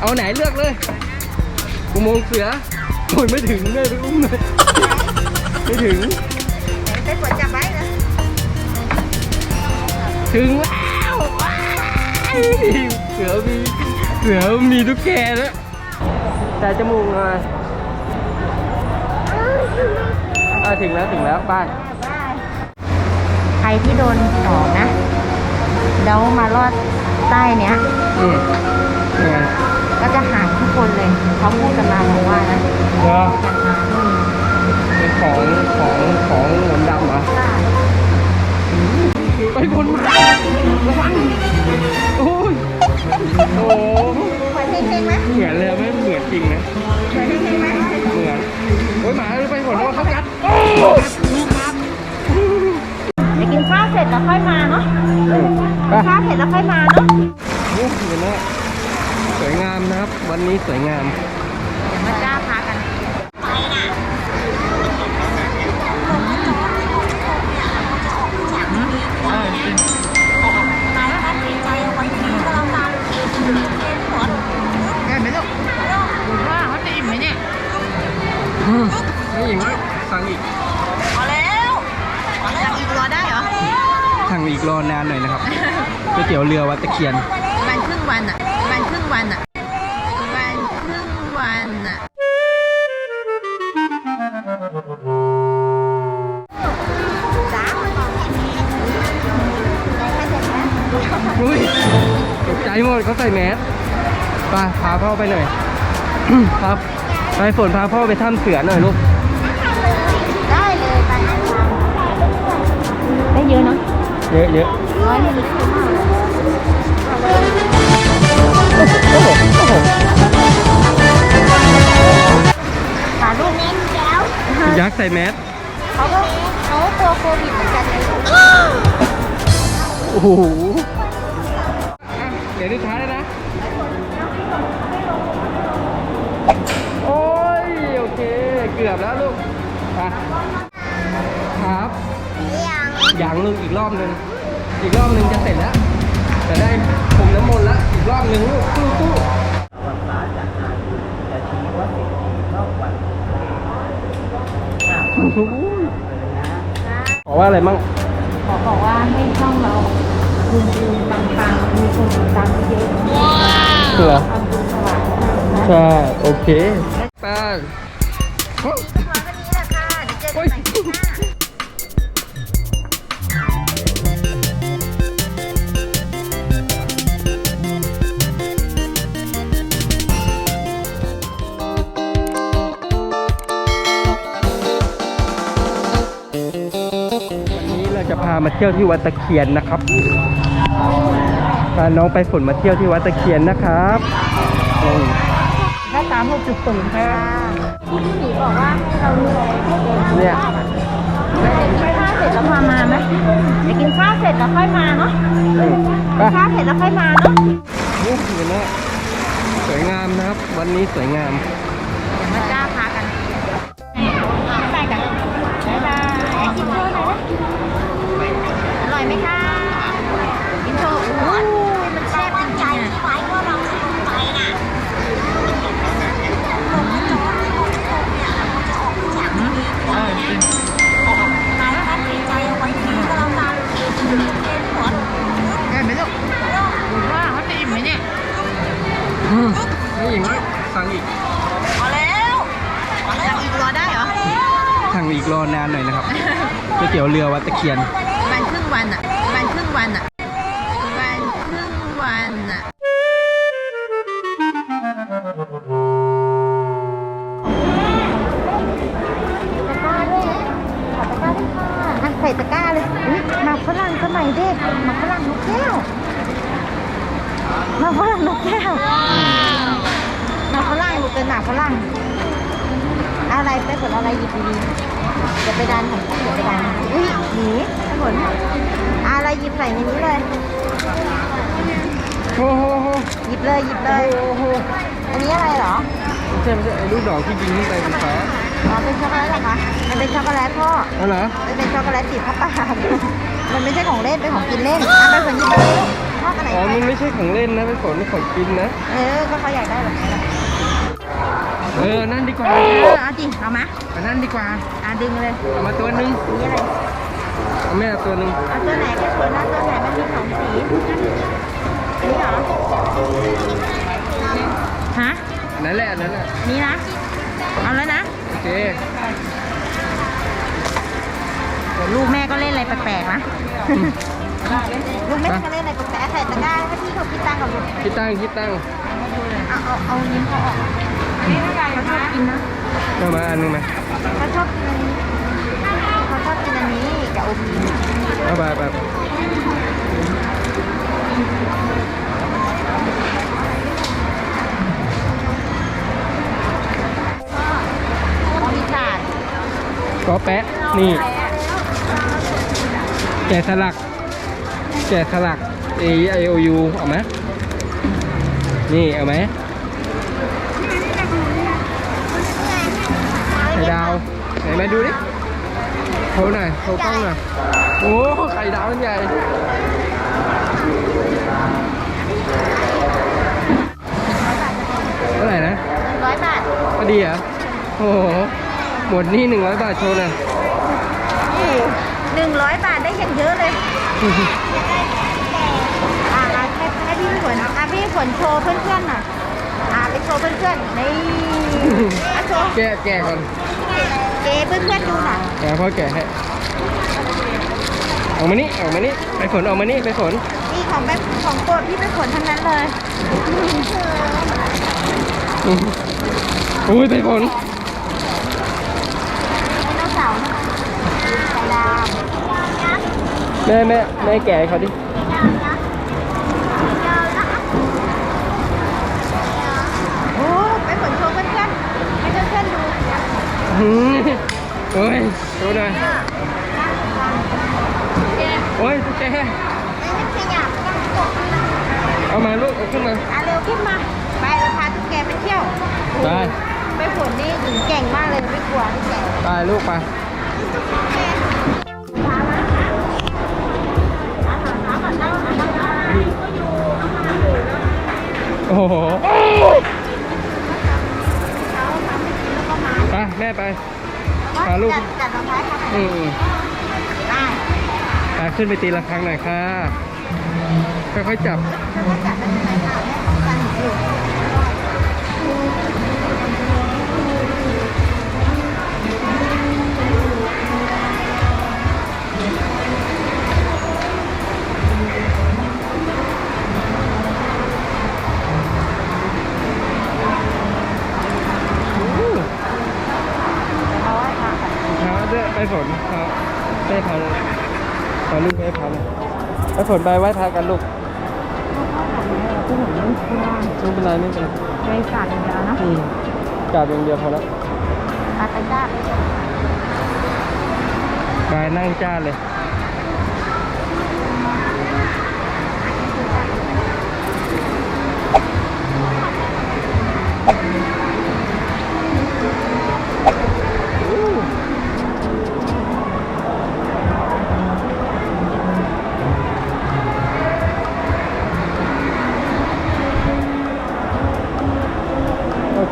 เอาไหนเลือกเลยอุโมงค์เสือโอยไม่ถึงเลยไปอุ้มเลยไม่ถึงไปฝนจับไว้นะถึงแล้วเสือมีเสือมีตุ๊กแกแล้วแต่จมูกหน่อยอะถึงแล้วถึงแล้วบ้านใครที่โดนหนอนนะแล้วมารอด ใต้เนี้ยอืมยังไงก็จะหายทุกคนเลยเขาพูดกันมาบอกว่านะเหรอกันมาอืม เป็นของของของ สวยงามมาจ้าพากันได้ไหมลูกว่าเขาจะอิ่มไหมเนี่ยไม่อิ่มสั่งอีกพอแล้วพอแล้วอีกรอได้เหรอสั่งอีกรอนานหน่อยนะครับก๋วยเตี๋ยวเรือวัดตะเคียนวันครึ่งวันอะวันครึ่งวันอะวันครึ่ง วันอะอุ้ยตกใจหมดเขาใส่แมสไปพาพ่อไปหน่อยครับไปฝนพาพ่อไปถ้ำเสือหน่อยลูกได้เลยไปได้เยอะเนาะเยอะเยอะร้อยมิลลิลิตร ยักษ์ใส่แมสเขาก็เขาก็กลัวโควิดเหมือนกันเลยโอ้โหเดี๋ยวดูท้ายแล้นะ โอ้ย โอเค เกือบแล้วลูกไปครับ ยังย่งหนึ่งอีกรอบหนึ่งอีกรอบหนึ่งจะเสร็จแล้ว จะได้พรมน้ำมนต์แล้ว อีกรอบหนึ่งลูกสู้สู้ ขอว่าอะไรมั่งขอบอกว่าให้ช่องเราคืนคืนปังๆมีคนติดตามเยอะๆเหรอทำบุญถวายนะใช่ โอเคไป้า พามาเที่ยวที่วัดตะเคียนนะครับพาน้องไปฝนมาเที่ยวที่วัดตะเคียนนะครับอืมถ้าตามหกจุดศูนย์ค่ะพี่หมีบอกว่าให้เราดูให้เดินเนี่ยไปกินข้าวเสร็จแล้วพามาไหมเดี๋ยวกินข้าวเสร็จแล้วค่อยมาเนาะอืมไปกินข้าวเสร็จแล้วค่อยมาเนาะโอ้โหนะสวยงามนะครับ วันนี้สวยงาม ไหมคะกินโชว์โอ้ยมันแซ่บจริงๆอะไว้ว่าเราจะลงไปน่ะลงจอดลงตรงเนี่ยเราจะออกจากที่นี่นายท่านหายใจเอาไว้ทีก็แล้วกันเย็นหัวได้ไหมลูกว่าเขาจะอิ่มไหมเนี่ยอืมไม่อิ่มสั่งอีกพอแล้วพอแล้วอีกรอได้เหรอสั่งอีกรอนานหน่อยนะครับก๋วยเตี๋ยวเรือวัดตะเคียน เลยอุ๊ยหมากฝรั่งสมัยเด็กหมากฝรั่งนกแก้วหมากฝรั่งนกแก้วหมากฝรั่งลูกเป็นหมากฝรั่งอะไรไปผลอะไรหยิบดีๆอย่าไปดันของพี่อย่าไปดันอุ้ยหนีไปผลอะไรหยิบใส่ในนี้เลยโอ้โหหยิบเลยหยิบเลยโอ้โหอันนี้อะไรเหรอไม่ใช่ไม่ใช่ไอ้ลูกดอกที่ยิงขึ้นไปบนฟ้าอ๋อเป็นช็อกโกแลตเหรอคะ มันเป็นช็อกโกแลตพ่อนั่นเหรอมันเป็นช็อกโกแลตสีผ้าป่ามันไม่ใช่ของเล่น เป็นของกินเล่นอะไปผลหยิบเลยชอบอะไรอ๋อมันไม่ใช่ของเล่นนะเป็นของของกินนะ เออ ก็เขาอยากได้แบบนี้แหละเออนั่นดีกว่าเออเอาจริงเอามาเอานั่นดีกว่าอะดึงเลย เอามาตัวหนึงสีอะไร เอาแม่เอาตัวหนึงเอาตัวไหนก็สวยนะตัวไหนมันมีสองสีนี่เหรอ ฮะนั่นแหละนั่นแหละนี่นะ เอาแล้วนะ โอเคเดี๋ยวลูกแม่ก็เล่นอะไรแปลกๆนะ ลูกแม่ก็เล่นอะไรแปลกๆใส่ตะกร้าให้พี่เขาคิดตังค์กับลูกคิดตั้งคิดตั้งเอาเอาเอายิ้มเขาออกนี่เท่าไหร่เขาชอบกินนะเอามาอันหนึงมาเขาชอบกินอันนี้เขาชอบกินอันนี้กับโอพีเอาไปไปไปเขามีศาสตร์ก็แปะนี่ แกะสลัก แกะสลัก A I O U เอาไหมนี่เอาไหมไข่ดาวไหนมาดูดิโชว์หน่อยโชว์กล้องหน่อยโอ้ไข่ดาวมันใหญ่เท่าไหร่นะร้อยบาทพอดีเหรอโอ้โหหมดนี่หนึ่งร้อยบาทโชว์หน่อย หนึ่งร้อยบาทได้อย่างเยอะเลยอ่าให้ให้พี่ฝนอะพี่ฝนโชว์เพื่อนๆหน่อยอ่าไปโชว์เพื่อนๆนี่อะโชว์แกะแกะก่อนเจเพื่อนๆดูหน่อยแกะพ่อแกะให้ออกมานี่ออกมานี่ไปฝนออกมานี่ไปฝนนี่ของแบบของโปรดพี่ไปฝนทั้งนั้นเลยอุ้ยไปฝน ไดโนเสาร์นะคะไข่ดาว แม่แม่แม่แกะให้เขาดิโอ้ไปฝนโชว์เพื่อนๆให้เพื่อนๆดูหืมโอ้ยโชว์หน่อยโอ้ยตุ๊กแกไม่ขยับต้องกดเอามาลูกเอาขึ้นมาอะเร็วขึ้นมา ไปเราพาตุ๊กแกไปเที่ยว ไป ไปฝนนี่หญิงเก่งมากเลยไม่กลัวตุ๊กแก ไปลูกไป โอ้โหไปแม่ไปพาลูกจัดจัดรองเท้าให้เขาหน่อยอืมได้ไปขึ้นไปตีระฆังหน่อยค่ะค่อยๆจับจัดไปที่ไหนค่ะแม่ของกันอยู่ เท้าด้วยไปฝนครับได้พันขอลูกได้พันไปฝนไปไหว้พระกันลูกไม่เป็นไรไม่เป็นไรไปฝากอย่างเดียวนะอืมกราบอย่างเดียวพอแล้วปาไปจ้ากายนั่งจ้าเลย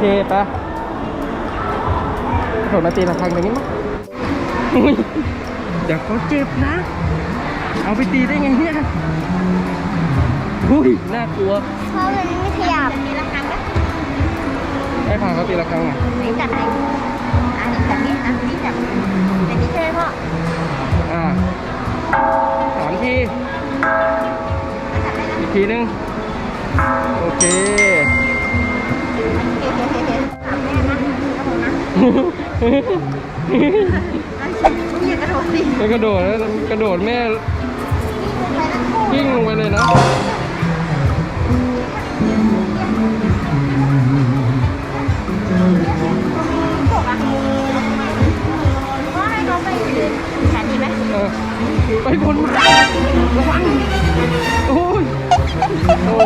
เคปะผมมาตีระฆังตรงนี้มั้ยอุ๊ยเดี๋ยวเขาเจ็บนะ เอาไปตีได้ไงเนี่ยอุ้ยน่ากลัวเพราะมันไม่ขยับมีระฆังก็ให้พาเขาตีระฆังหน่อยไหนจับไหนอันนี้จับนี้อันนี้จับอันนี้ใช่ไหมพ่อ อ่าสามทีจับได้นะอีกทีนึง โอเค อย่ากระโดดสิแล้วกระโดดแล้วกระโดดแม่ไปนั่งคู่กิ้งลงไปเลยนะตกอะว่าให้น้องไปยืนแขนดีไหมเออไปบนมาระวังโอ้ยโอ้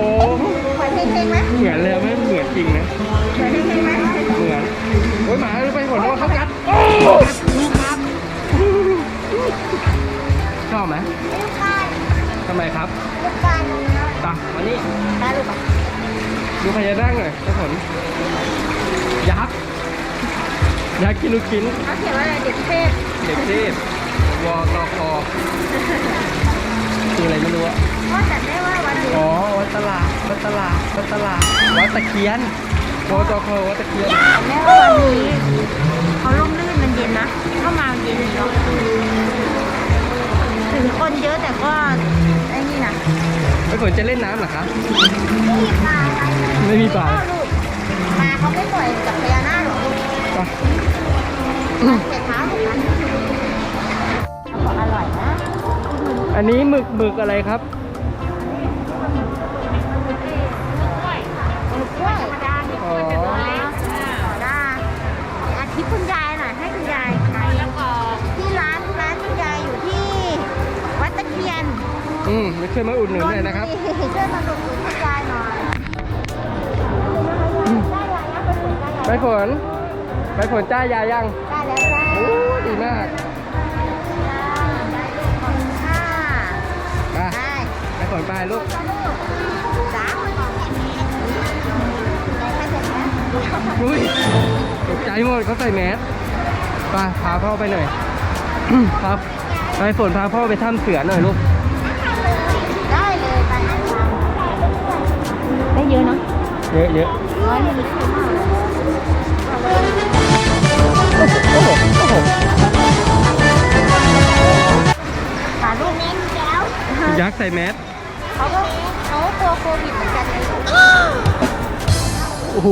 ไหมเหมือนเลยไม่เหมือนจริงนะเหมือนเพลงๆไหมเหมือนโอ้ยหมาไปผลว่าเขากัดโอ้ครับชอบไหมลูกบ้านทำไมครับลูกบ้านตรงนี้ดูพญานาคหน่อยทุกคนยักษ์ยักษ์กินลูกชิ้นเขาเขียนว่าอะไรเด็กเทศเด็กเทศวอตคอคืออะไรไม่รู้อะ ก็จัดได้ว่าวันนี้อ๋อวัดตลาดวัดตลาดวัดตลาดวัดตะเคียนวอตคอวัดตะเคียนแม่ว่าวันนี้เขาร่มรื่นมันเย็นนะเข้ามาเย็นเนาะถึงคนเยอะแต่ก็ไอ้นี่นะไอ้ฝนจะเล่นน้ำเหรอคะไม่มีปลาอะไรเลยไม่มีปลาลูกปลาเขาไม่ปล่อยกับพญานาคหรอกลูกไปเสียเท้าถูกไหมบอกอร่อยนะอันนี้หมึกหมึกอะไรครับ อืมไม่ช่วยมาอุดหนุนหน่อยนะครับ ช่วยมาอุดหนุนคุณยายหน่อยได้ยายยังไปสวนได้ไปฝนไปฝนจ้ายายัง ได้แล้วจ้าโอ้ดีมากขอบคุณค่ะไปได้ไปฝนไปลูกจ้าได้ค่าเสร็จแล้วอุ้ยตกใจหมดเขาใส่แมสไปพาพ่อไปหน่อยครับไปฝนพาพ่อไปถ้ำเสือหน่อยลูก เยอะเนาะเยอะเยอะร้อยหนึ่งได้เยอะมากเลยโอ้โหโอ้โหหาลูกนี้แล้วยักษ์ใส่แมสเขาก็เขาก็กลัวโควิดเหมือนกันเลยโอ้โห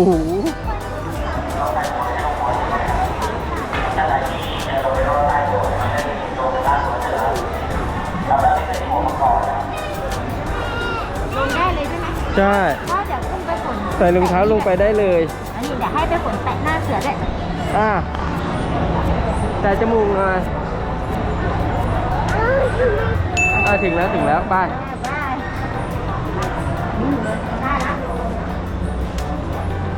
ลงได้เลยใช่ไหมใช่ ใส่รองเท้าลงไปได้เลย อันนี้เดี๋ยวให้ไปฝนแตะหน้าเสือด้วยอ่าแต่จมูกหน่อยอ่าถึงแล้วถึงแล้วไปได้ได้ละ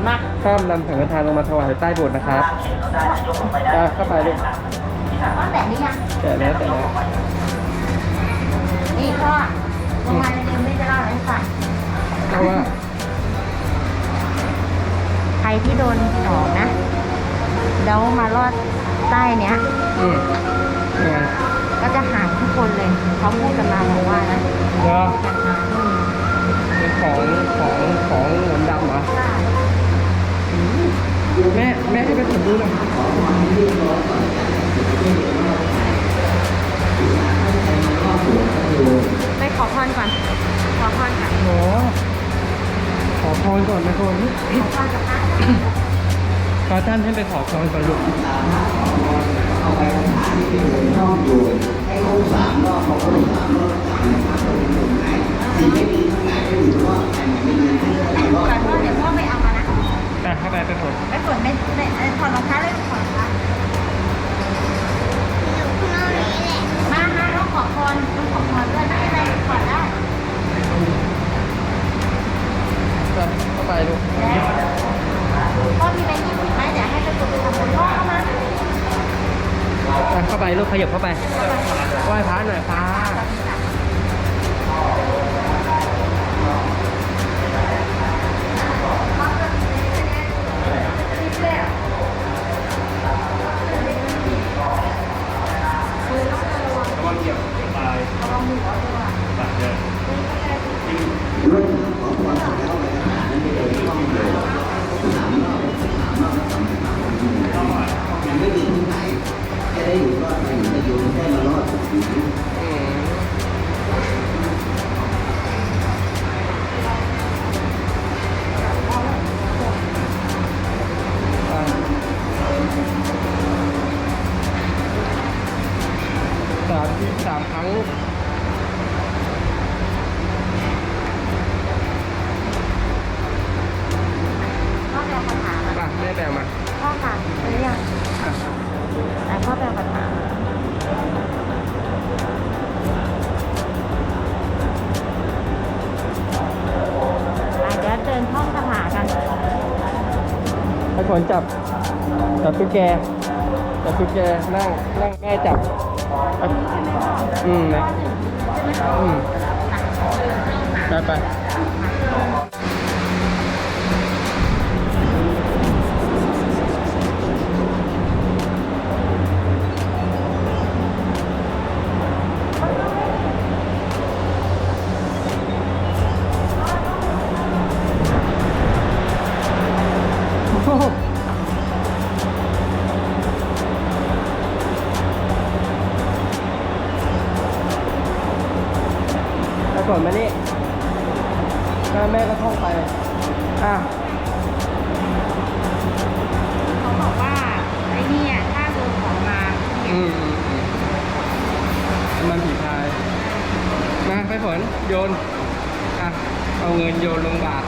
มาข้ามลำสังฆทานลงมาถวายใต้โบสถ์นะครับอ่าเข้าไปลูกก็แตะหรือยังแต่แล้วแต่แล้วนี่ก็ลงมาเร็วๆไม่จะเล่าอะไรให้ฟังเพราะว่าใค รที่โดนหอมนะแล้วมารอดใต้เนี้ย อืมยังไงก็จะหายทุกคนเลยเขาพูดกันมาบอกว่านะเหรอการหาอืมเป็นของของของหนดำเหรอแม่แม่ให้ไปผมดูหน่อยไปขอพรก่อน ขอพรก่อนโหข อพรก่อนนะคนขอพรกับพระพระท่านให้ไปขอพรก่อนลูกก่ สามสามครั้งลูกพ่อแปลคาถามามาแม่แบวมาพ่อค่ะหรือยังอะไหนพ่อแปลคาถาอะเดี๋ยวเดินท่องคาถากัน ให้ฝนจับ จับตุ๊กแก จับตุ๊กแก นั่ง นั่งแม่จับไป อืมนะอืมไปไป มันผีพายมาไปฝนโยนอะเอาเงินโยนลงบาท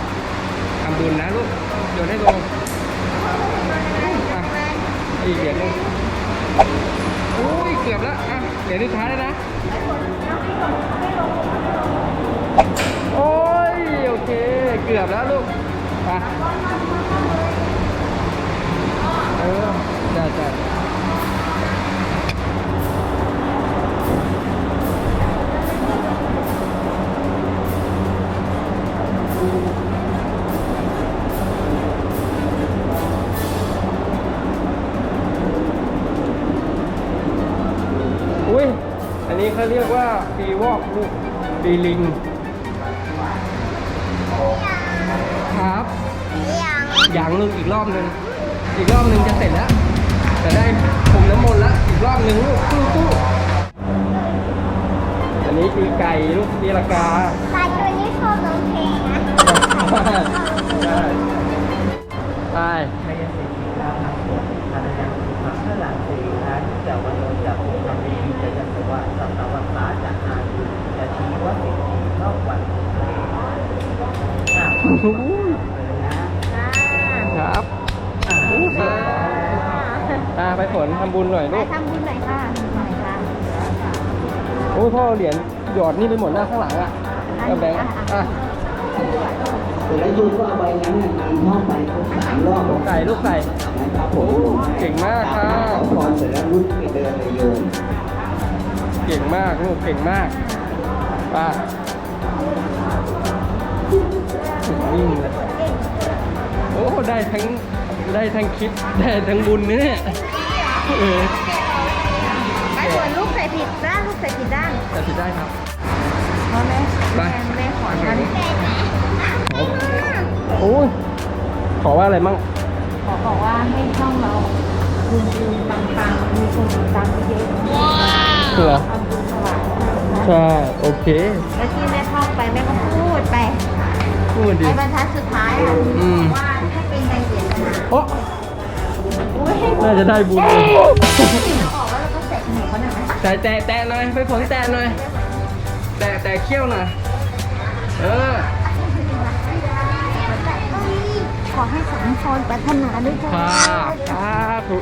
ทำบุญนะลูกโยนให้ลงอีกเหรียญหนึงโอ้ยเกือบแล้วอะเหรียญสุดท้ายแล้วนะโอ้ยโอเคเกือบแล้วลูกไปเออได้ได้ นนี้เขาเรียกว่าปีวอกลูกปีลิง ครับยังลูกอีกรอบหนึ่งอีกรอบหนึ่งจะเสร็จแล้วจะได้พรมน้ำมนต์แล้วอีกรอบหนึ่งลูกสู้สู้อันนี้ปีไก่ลูกปีละกาปลาตัวนี้ชอบร้องเพลงนะได้ไป ครับอ่าไปฝนทำบุญหน่อยไปลูกทำบุญหน่อยค่ะหน่อยค่ะโอ้ยพ่อเอาเหรียญหยอดนี่ไปหมดหน้าข้างหลังอะเอาแบงค์อะแล้วยูก็เอาใบนั้นน่ะนำห้องไปครบสามรอบลูกไก่ลูกไก่นะครับผโอ้มเก่งมากค่ะขอพรเสร็จแล้วรุดไปเดินเลยโยมเก่งมากลูกเก่งมากป้า วิ่งเลยโอ้ได้ทั้งได้ทั้งคลิปได้ทั้งบุญนะเนี่ยเออไปส่วนลูกใส่ผิดด้านลูกใส่ผิดด้านแต่ผิดได้ครับ พ่อแม่ไป แม่แม่ขอท่านโอ้ยขอว่าอะไรมั่งขอบอกว่าให้ช่องเราบุญบุญปังปังมีคนติดตามเยอะเหรอทำบุญถวายนะใช่ โอเค แล้วที่แม่ท่องไปแม่ก็พูดไป พูดดีไอ้บรรทัดสุดท้ายอะอืม ว่าให้เป็นในเจตนาโอ้อุ้ยน่าจะได้บุญเราออกแล้วเราก็เสร็จหนูเขาหน่อยไหมแต่แตะแตะหน่อยไปผลแตะหน่อย แตะแตะเขี้ยวหน่อย เออ ขอให้สมพรปรารถนาด้วยจ้าค่ะสาธุ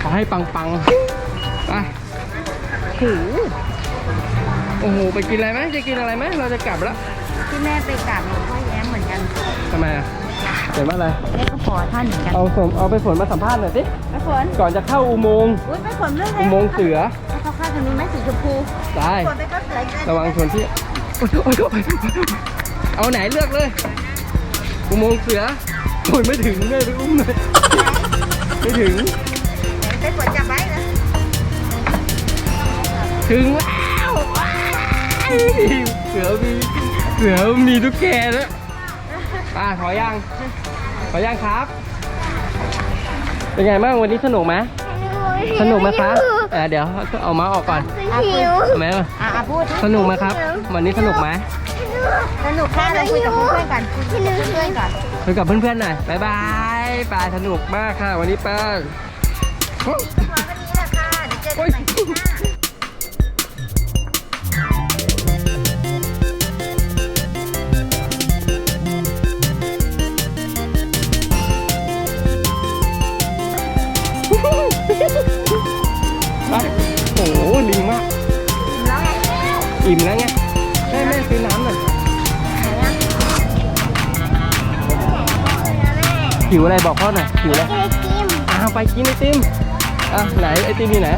ขอให้ปังปังๆไปหูโอ้โห ไปกินอะไรไหมจะกินอะไรไหมเราจะกลับแล้ว ที่แม่ไปกราบหลวงพ่อแย้มเหมือนกันทำไมอะเห็นว่าอะไรแม่ก็ขอท่านเหมือนกันเอาสมเอาไปฝนมาสัมภาษณ์หน่อยสิแม่ฝนก่อนจะเข้าอุโมงค์อุ้ยแม่ฝนเรื่องอะไรอุโมงค์เสือให้เขาฆ่าทางนู้นไหมสีชมพูได้ฝนไปก็เสืออีกแล้วระวังชนที่โอ๊ยโอ๊ยโอ๊ยเอาไหนเลือกเลย อุโมงค์เสือโอ้ยไม่ถึงเลยไปอุ้มเลยไม่ถึงไปฝนจับไว้นะถึงแล้วว้ายเสือมี เสือมีทุกแกแล้วอะขอยัง ขอยังครับ เป็นไงบ้างวันนี้สนุกไหมสนุกไหมครับเออเดี๋ยวเอามาออกก่อนหิวเอาไหมอะอะพูดสนุกไหมครับ วันนี้สนุกไหมสนุกแค่เลยคุยกับเพื่อนๆก่อนคุยกับเพื่อนๆก่อนคุยกับเพื่อนๆหน่อยบายบายป้าสนุกมากค่ะ วันนี้ป้าขอวันนี้แหละค่ะเดี๋ยวเจอกันใหม่ หิวอะไรบอกพ่อหน่อยหิวอะไรไอติมอ้าวไปกินไอติมอะไหนไอติมอยู่ไหน